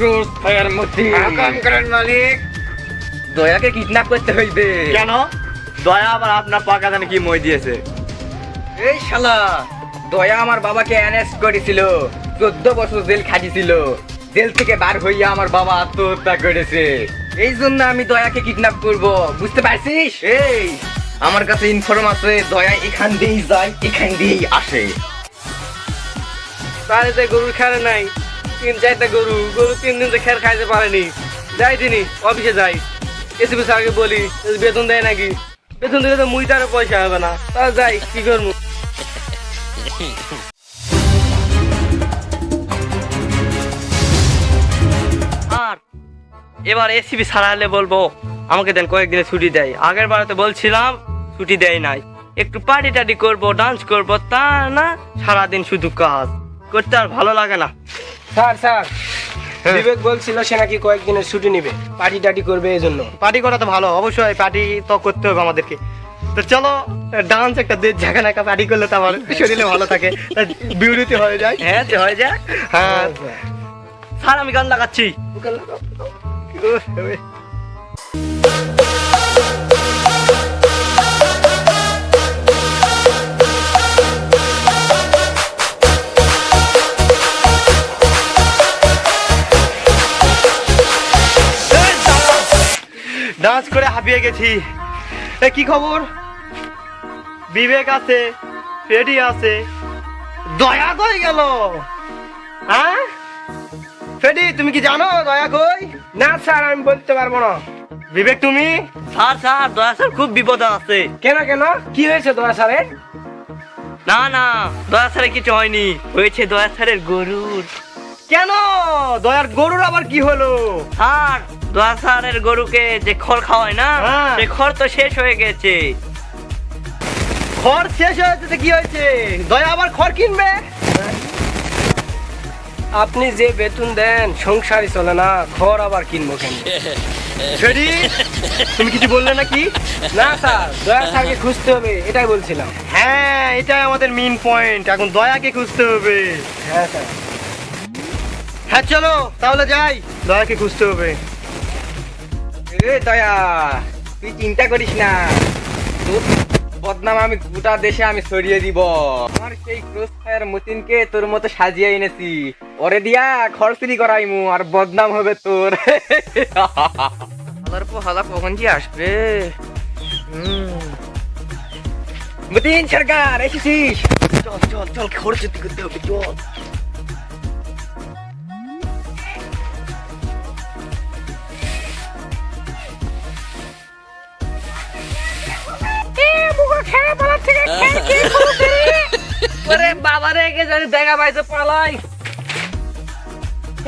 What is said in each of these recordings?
মতি হুকুম করেন মালিক। দয়াকে কিডন্যাপ করতে হইবে। কেন? দয়া আবার আপনার পাকা জানে কি মই দিয়েছে। এই শালা। দয়া আমার বাবাকে অ্যারেস্ট করেছিল। চোদ্দ বছর জেল খাটিছিল। জেল থেকে বার হইয়া আমার বাবা আত্মহত্যা করেছে। এই জন্য আমি দয়াকে কিডন্যাপ করব। বুঝতে পারছিস? এই। আমার কাছে ইনফর্ম আছে দয়া এখান দিয়েই যায় এখান দিয়েই আসে। বাড়িতে গরুর খেয়ার নাই তিন চারটা গরু গরু তিন দিন খেয়ার খাইতে পারেনি। যাই তিনি অফিসে যাই। এসিপি স্যারকে বলি বেতন দেয় নাকি? বেতন দিলে তো মুই তার পয়সা হবে না। তা যাই, কি করব? আর এবার এসিপি সারালে বলব, আমাকে দেন কয়েকদিনে ছুটি দেয়। আগের বারে তো বলছিলাম, ছুটি দেয় নাই। একটু পার্টি টাটি করব ডান্স করব, তা না, সারাদিন শুধু কাজ। করতে আর ভালো লাগে না। Sir sir. হ্যাঁ। বিবেক বলছিল সে নাকি কয়েকদিনের ছুটি নেবে। পার্টি টাটি করবে এই জন্য পার্টি করা তো ভালো অবশ্যই পার্টি তো করতে হবে আমাদেরকে। তো চলো ডান্স একটা দেড় জায়গা নাকা পার্টি করলে তো আমার শরীরে ভালো থাকে। বিউটিতে হয়ে যায়। হ্যাঁ হয়ে যায় হ্যাঁ। স্যার। আমি গান লাগাচ্ছি। ডান্স করে হাঁপিয়ে গেছি। এ কি খবর? বিবেক আছে ফ্রেডি আছে। দয়া কই গেল? হ্যাঁ? ফ্রেডি তুমি কি জানো দয়া কই? না স্যার আমি বলতে পারব না। বিবেক তুমি? স্যার স্যার দয়া স্যার খুব বিপদে আছে। কেন কেন? কি হয়েছে দয়া স্যারের? না না দয়া স্যারের কিছু হয়নি। হয়েছে দয়া স্যারের গরুর। কেন? দয়ার গরুর আবার কি হলো? স্যার দয়া স্যারের গরুকে যে খড় খাওয়ায় না হ্যাঁ। সে খড় তো শেষ হয়ে গেছে। খড় শেষ হয়েছে তো কি হয়েছে? দয়া আবার খড় কিনবে? আপনি যে বেতন দেন সংসারই চলে না খড় আবার কিনবো কেন? তুমি কিছু বললে নাকি? না স্যার দয়া স্যারকে খুঁজতে হবে এটাই বলছিলাম। হ্যাঁ এটাই আমাদের মেইন পয়েন্ট এখন দয়াকে খুঁজতে হবে। হ্যাঁ স্যার। হ্যাঁ চলো তাহলে যাই দয়াকে খুঁজতে হবে। দয়া, তুই চিন্তা করিস না। তোর বদনাম আমি গোটা দেশে আমি ছড়িয়ে দিব। আমার সেই ক্রস ফায়ার মতিনকে তোর মতো সাজিয়ে এনেছি। ওরে দিয়া খরচুরি করাইমু, আর বদনাম হবে তোর। হালার পর হালা কখন যে আসবে? মতিন সরকার, এসেছিস? চল চল চল খরচুরি করতে হবে, চল। ওরে বাবা রে কে জানি দেখা পাইছে পালাই।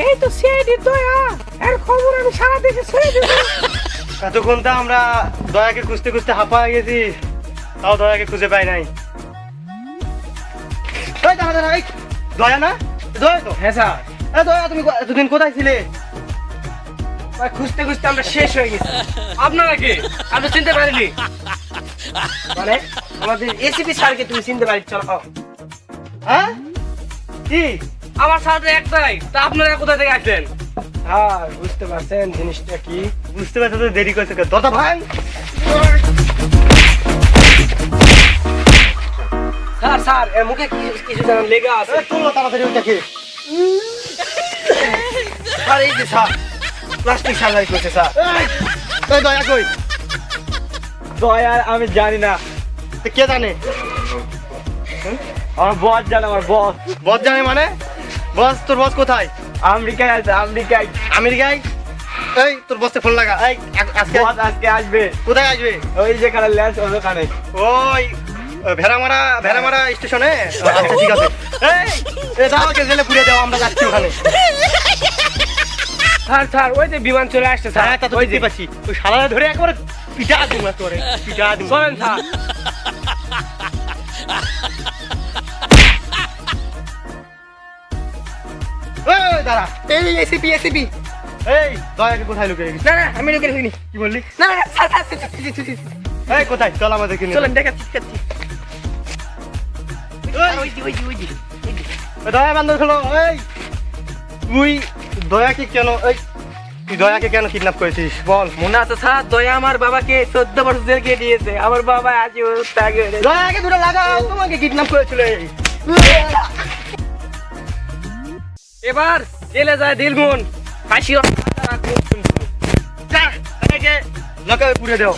এই তো সিআইডি দয়া এর খবর আমি সারা দেশে ছড়িয়ে দেব এতক্ষণ তো আমরা দয়াকে খুঁজতে খুঁজতে হাঁপা গেছি তাও দয়াকে খুঁজে পাই নাই। এই দাঁড়া দাঁড়া এই দয়া না? দয়া তো? হ্যাঁ স্যার। দয়া তুমি এতদিন কোথায় ছিলে? খুঁজতে খুঁজতে আমরা শেষ হয়ে গেছি। আপনারা কি? আমি চিনতে পারিনি। মানে আমাদের এসিপি স্যারকে তুমি চিনতে পারি চলো হ্যাঁ? কি? আমার সাথে একটাই তা আপনারা কোথা থেকে আসলেন? হ্যাঁ বুঝতে পারছেন জিনিসটা কি? বুঝতে পারছ তো দেরি করছে? দরজা ভাঙ স্যার স্যার এর মুখে কি কিছু যেন লেগে আছে। তুলো তাড়াতাড়ি ওইটাকে আর এই যে স্যার প্লাস্টিক সার্জারি করছে স্যার। এই দয়া কই দয়া আমি জানি না। কে জানে? আমার বস জানে আমার বস। বস জানে মানে? বস তোর বস কোথায়? আমেরিকায় আছে আমেরিকায়। আমেরিকায়? এই তোর বসে ফোন লাগা। এই আজকে আজকে আসবে। কোথায় আসবে? ওই যেখানে ল্যান্স ওখানে। ওই ভেড়ামারা ভেড়ামারা স্টেশনে? আচ্ছা ঠিক আছে। এই এ দাও ওকে জেলে পুড়ে দাও আমরা যাচ্ছি ওখানে। স্যার স্যার ওই যে বিমান চলে আসছে স্যার। হ্যাঁ ওই যে পারছি। ওই শালারা ধরে একবারে পিটা দিন করে পিটা দিন চলেন স্যার এই দাঁড়া এই এসিপি এসিপি এই দয়াকে কোথায় লুকিয়ে রেখেছিস না না আমি লোকের হইনি কি বললি না না স্যার স্যার। এই কোথায় চল আমাদেরকে নিয়ে চলেন ওই যে। দয়া বান্ধব হলো এই তুই দয়াকে কেন এই তুই দয়াকে কেন কিডন্যাপ করেছিস? বল। মনে আছে স্যার দয়া আমার বাবাকে চোদ্দ বছর জেল কেটিয়েছে আমার বাবা আজ দয়াকে দুটো লাগাও তোমাকে কিডন্যাপ করেছিল এবার জেলে যায় দিলমুন। ফাঁসি লকাপে পুড়ে দাও।